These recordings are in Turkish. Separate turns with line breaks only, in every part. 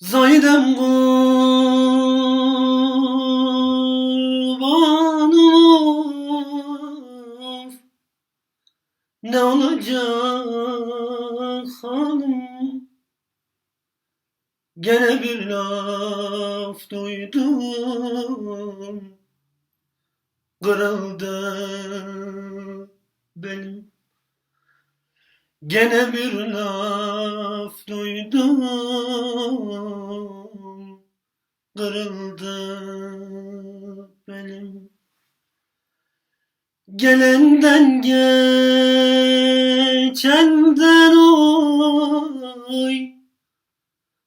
Zaydem kurbanım. Ne olacak hanım Gene bir laf duydum. Kırıldı benim Gene bir laf duydum Kırıldı benim. Gelenden geçenden oy.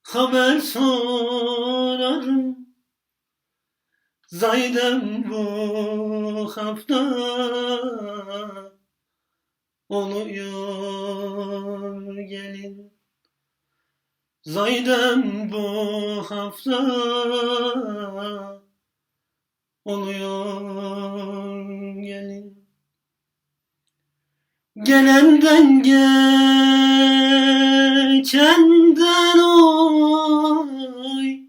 Haber sorarım. Zaydem bu hafta oluyor Zaydem bu hafta oluyor gelin. Gelenden geçenden oy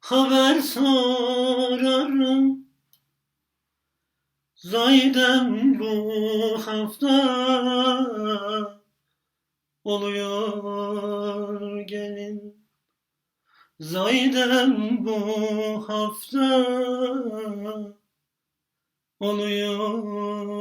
Haber sorarım. Zaydem bu hafta oluyor gelin. Zaydem bu hafta oluyor